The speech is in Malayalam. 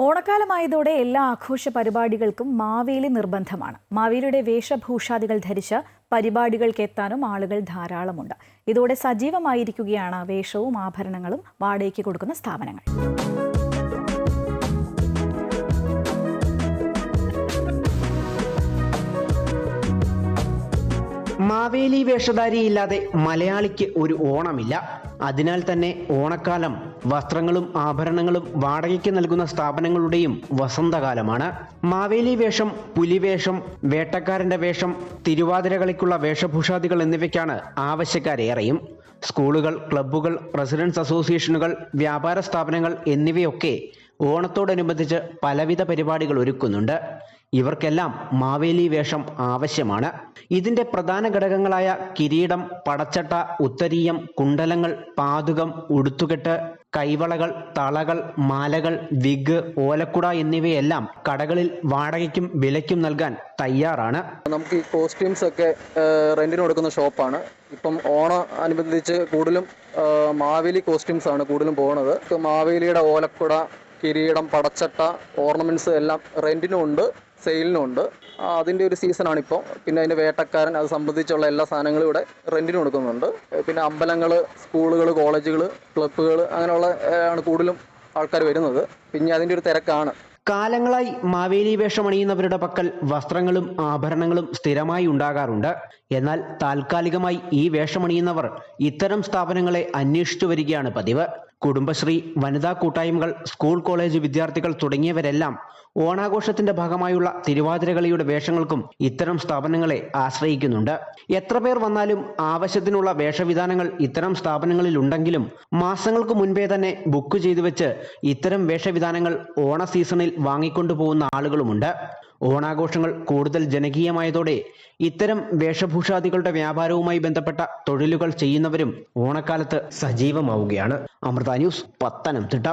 ഓണക്കാലമായതോടെ എല്ലാ ആഘോഷ പരിപാടികൾക്കും മാവേലി നിർബന്ധമാണ്. മാവേലിയുടെ വേഷഭൂഷാദികൾ ധരിച്ച് പരിപാടികൾക്ക് എത്താനും ആളുകൾ ധാരാളമുണ്ട്. ഇതോടെ സജീവമായിരിക്കുകയാണ് വേഷവും ആഭരണങ്ങളും വാടകയ്ക്ക് കൊടുക്കുന്ന സ്ഥാപനങ്ങൾ. മാവേലി വേഷധാരിയില്ലാതെ മലയാളിക്ക് ഒരു ഓണമില്ല. അതിനാൽ തന്നെ ഓണക്കാലം വസ്ത്രങ്ങളും ആഭരണങ്ങളും വാടകയ്ക്ക് നൽകുന്ന സ്ഥാപനങ്ങളുടെയും വസന്തകാലമാണ്. മാവേലി വേഷം പുലിവേഷം വേട്ടക്കാരന്റെ വേഷം തിരുവാതിരകളിക്കുള്ള വേഷഭൂഷാദികൾ എന്നിവയ്ക്കാണ് ആവശ്യക്കാരേറെയും സ്കൂളുകൾ ക്ലബ്ബുകൾ റെസിഡൻസ് അസോസിയേഷനുകൾ വ്യാപാര സ്ഥാപനങ്ങൾ എന്നിവയൊക്കെ ഓണത്തോടനുബന്ധിച്ച് പലവിധ പരിപാടികൾ ഒരുക്കുന്നുണ്ട്. ഇവർക്കെല്ലാം മാവേലി വേഷം ആവശ്യമാണ്. ഇതിന്റെ പ്രധാന ഘടകങ്ങളായ കിരീടം പടച്ചട്ട ഉത്തരീയം കുണ്ടലങ്ങൾ പാതുകം ഉടുത്തുകെട്ട് കൈവളകൾ തളകൾ മാലകൾ വിഗ് ഓലക്കുട എന്നിവയെല്ലാം കടകളിൽ വാടകയ്ക്കും വിലയ്ക്കും നൽകാൻ തയ്യാറാണ്. നമുക്ക് ഈ കോസ്റ്റ്യൂംസ് ഒക്കെ റെന്റിന് കൊടുക്കുന്ന ഷോപ്പാണ്. ഇപ്പം ഓണം അനുബന്ധിച്ച് കൂടുതലും മാവേലി കോസ്റ്റ്യൂംസ് ആണ് കൂടുതലും പോകുന്നത് മാവേലിയുടെ ഓലക്കുട കിരീടം പടച്ചട്ട ഓർണമെന്റ്സ് എല്ലാം റെന്റിനും ഉണ്ട് സെയിലിനും ഉണ്ട്. അതിന്റെ ഒരു സീസണാണ് ഇപ്പോൾ പിന്നെ അതിന്റെ വേട്ടക്കാരൻ അത് സംബന്ധിച്ചുള്ള എല്ലാ സാധനങ്ങളും ഇവിടെ റെന്റിന് കൊടുക്കുന്നുണ്ട്. പിന്നെ അമ്പലങ്ങൾ സ്കൂളുകൾ കോളേജുകൾ ക്ലബ്ബുകൾ അങ്ങനെയുള്ള ആണ് കൂടുതലും ആൾക്കാർ വരുന്നത്. പിന്നെ അതിന്റെ ഒരു തിരക്കാണ്. കാലങ്ങളായി മാവേലി വേഷമണിയുന്നവരുടെ പക്കൽ വസ്ത്രങ്ങളും ആഭരണങ്ങളും സ്ഥിരമായി ഉണ്ടാകാറുണ്ട്. എന്നാൽ താൽക്കാലികമായി ഈ വേഷമണിയുന്നവർ ഇത്തരം സ്ഥാപനങ്ങളെ അന്വേഷിച്ചു വരികയാണ് പതിവ്. കുടുംബശ്രീ വനിതാ കൂട്ടായ്മകൾ സ്കൂൾ കോളേജ് വിദ്യാർത്ഥികൾ തുടങ്ങിയവരെല്ലാം ഓണാഘോഷത്തിന്റെ ഭാഗമായുള്ള തിരുവാതിരകളിയുടെ വേഷങ്ങൾക്കും ഇത്തരം സ്ഥാപനങ്ങളെ ആശ്രയിക്കുന്നുണ്ട്. എത്ര പേർ വന്നാലും ആവശ്യത്തിനുള്ള വേഷവിധാനങ്ങൾ ഇത്തരം സ്ഥാപനങ്ങളിൽ ഉണ്ടെങ്കിലും മാസങ്ങൾക്ക് മുൻപേ തന്നെ ബുക്ക് ചെയ്തു വെച്ച് ഇത്തരം വേഷവിധാനങ്ങൾ ഓണ സീസണിൽ വാങ്ങിക്കൊണ്ടുപോകുന്ന ആളുകളുമുണ്ട്. ഓണാഘോഷങ്ങൾ കൂടുതൽ ജനകീയമായതോടെ ഇത്തരം വേഷഭൂഷാദികളുടെ വ്യാപാരവുമായി ബന്ധപ്പെട്ട തൊഴിലുകൾ ചെയ്യുന്നവരും ഓണക്കാലത്ത് സജീവമാവുകയാണ്. അമൃത ന്യൂസ് പത്തനംതിട്ട.